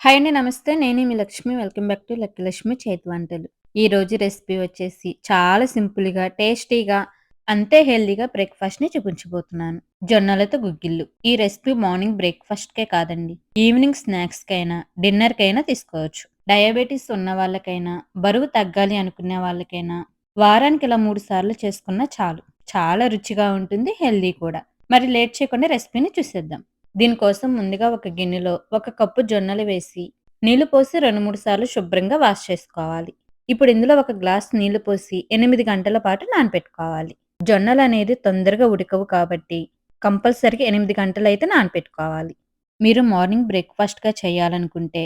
Hi అండి. నమస్తే. నేను మీ Lakshmi. Welcome back to lucky Lakshmi చేతి వంటలు. ఈరోజు రెసిపీ వచ్చేసి చాలా సింపుల్‌గా, టేస్టీగా, అంతే హెల్తీగా బ్రేక్‌ఫాస్ట్‌ని చూపించబోతున్నాను. జొన్నలతో గుగ్గిళ్ళు. ఈ రెసిపీ మార్నింగ్ బ్రేక్‌ఫాస్ట్‌కే కాదండి. ఈవినింగ్ స్నాక్స్‌కైనా, డిన్నర్‌కైనా తీసుకోవచ్చు. డయాబెటిస్ ఉన్న వాళ్ళకైనా, బరువు తగ్గాలి అనుకునే వాళ్ళకైనా, వారానికి ఇలా మూడు సార్లు చేసుకున్నా చాలు. చాలా రుచిగా ఉంటుంది. హెల్దీ కూడా. మరి లేట్ చేయకుండా రెసిపీని చూసేద్దాం. దీనికోసం ముందుగా ఒక గిన్నెలో ఒక కప్పు జొన్నలు వేసి, నీళ్ళు పోసి 2, 3 సార్లు శుభ్రంగా వాష్ చేసుకోవాలి. ఇప్పుడు ఇందులో ఒక గ్లాస్ నీళ్ళు పోసి ఎనిమిది గంటల పాటు నానపెట్టుకోవాలి. జొన్నలు అనేది తొందరగా ఉడకవు కాబట్టి కంపల్సరీగా 8 గంటలైతే నానపెట్టుకోవాలి. మీరు మార్నింగ్ బ్రేక్‌ఫాస్ట్‌గా చేయాలనుకుంటే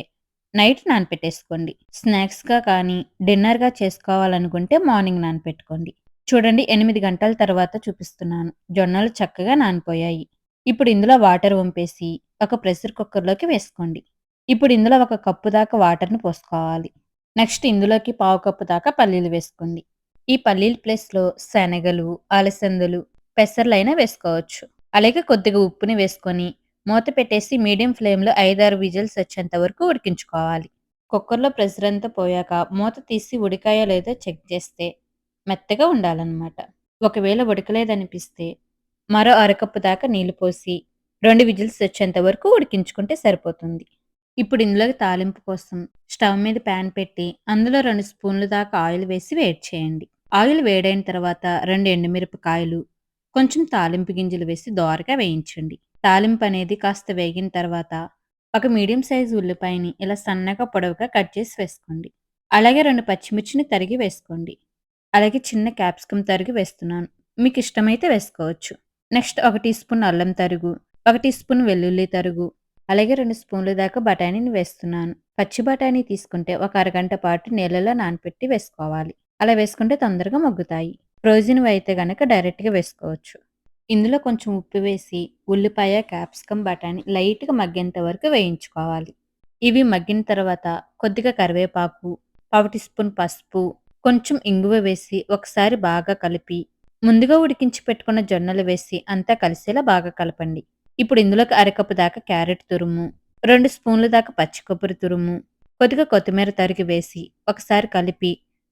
నైట్ నానపెట్టేసుకోండి. స్నాక్స్‌గా కానీ, డిన్నర్‌గా చేసుకోవాలనుకుంటే మార్నింగ్ నానపెట్టుకోండి. చూడండి ఎనిమిది గంటల తర్వాత చూపిస్తున్నాను. జొన్నలు చక్కగా నానిపోయాయి. ఇప్పుడు ఇందులో వాటర్ వంపేసి ఒక ప్రెషర్ కుక్కర్‌లోకి వేసుకోండి. ఇప్పుడు ఇందులో ఒక కప్పు దాకా వాటర్‌ని పోసుకోవాలి. నెక్స్ట్ ఇందులోకి పావు కప్పు దాకా పల్లీలు వేసుకోండి. ఈ పల్లీల ప్లేస్‌లో శనగలు, అలసందలు, పెసర్లైనా వేసుకోవచ్చు. అలాగే కొద్దిగా ఉప్పుని వేసుకొని మూత పెట్టేసి మీడియం ఫ్లేమ్‌లో 5, 6 విజిల్స్ వచ్చేంత వరకు ఉడికించుకోవాలి. కుక్కర్‌లో ప్రెషర్ అంతా పోయాక మూత తీసి ఉడికాయో లేదో చెక్ చేస్తే మెత్తగా ఉండాలన్నమాట. ఒకవేళ ఉడకలేదనిపిస్తే మరో అరకప్పు దాకా నీళ్ళు పోసి రెండు విజిల్స్ వచ్చేంత వరకు ఉడికించుకుంటే సరిపోతుంది. ఇప్పుడు ఇందులోకి తాలింపు కోసం స్టవ్ మీద ప్యాన్ పెట్టి అందులో రెండు స్పూన్లు దాకా ఆయిల్ వేసి వేడి చేయండి. ఆయిల్ వేడైన తర్వాత రెండు ఎండుమిరపకాయలు, కొంచెం తాలింపు గింజలు వేసి దోరగా వేయించండి. తాలింపు అనేది కాస్త వేగిన తర్వాత ఒక మీడియం సైజు ఉల్లిపాయని ఇలా సన్నగా పొడవుగా కట్ చేసి వేసుకోండి. అలాగే రెండు పచ్చిమిర్చిని తరిగి వేసుకోండి. అలాగే చిన్న క్యాప్సికమ్ తరిగి వేస్తున్నాను. మీకు ఇష్టమైతే వేసుకోవచ్చు. నెక్స్ట్ ఒక టీ స్పూన్ అల్లం తరుగు, ఒక టీ స్పూన్ వెల్లుల్లి తరుగు, అలాగే రెండు స్పూన్ల దాకా బఠానీని వేస్తున్నాను. పచ్చి బఠానీ తీసుకుంటే ఒక అరగంట పాటు నీళ్ళలో నానపెట్టి వేసుకోవాలి. అలా వేసుకుంటే తొందరగా మగ్గుతాయి. ఫ్రోజన్ అయితే గనక డైరెక్ట్‌గా వేసుకోవచ్చు. ఇందులో కొంచెం ఉప్పు వేసి ఉల్లిపాయ, క్యాప్సికమ్, బఠానీ లైట్‌గా మగ్గేంత వరకు వేయించుకోవాలి. ఇవి మగ్గిన తర్వాత కొద్దిగా కరివేపాకు, పావు టీ స్పూన్ పసుపు, కొంచెం ఇంగువ వేసి ఒకసారి బాగా కలిపి ముందుగా ఉడికించి పెట్టుకున్న జొన్నలు వేసి అంతా కలిసేలా బాగా కలపండి. ఇప్పుడు ఇందులోకి అరకప్పు దాకా క్యారెట్ తురుము, రెండు స్పూన్ల దాకా పచ్చి కొబ్బరి తురుము, కొద్దిగా కొత్తిమీర తరిగి వేసి ఒకసారి కలిపి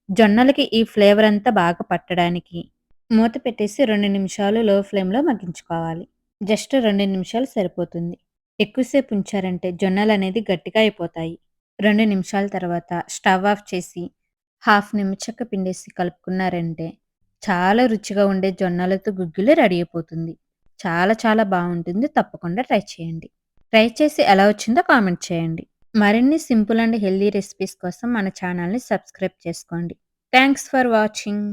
జొన్నలకి ఈ ఫ్లేవర్ అంతా బాగా పట్టడానికి మూత పెట్టేసి రెండు నిమిషాలు లో ఫ్లేమ్‌లో మగ్గించుకోవాలి. జస్ట్ రెండు నిమిషాలు సరిపోతుంది. ఎక్కువసేపు ఉంచారంటే జొన్నలు అనేది గట్టిగా అయిపోతాయి. రెండు నిమిషాల తర్వాత స్టవ్ ఆఫ్ చేసి హాఫ్ నిమ్మచెక్క పిండేసి కలుపుకున్నారంటే చాలా రుచిగా ఉండే జొన్నలతో గుగ్గిలు రెడీ అయిపోతుంది. చాలా చాలా బాగుంటుంది తప్పకుండా ట్రై చేయండి. ట్రై చేసి ఎలా వచ్చిందో కామెంట్ చేయండి. మరిన్ని సింపుల్ అండ్ హెల్తీ రెసిపీస్ కోసం మన ఛానల్‌ని సబ్స్క్రైబ్ చేసుకోండి. Thanks for watching.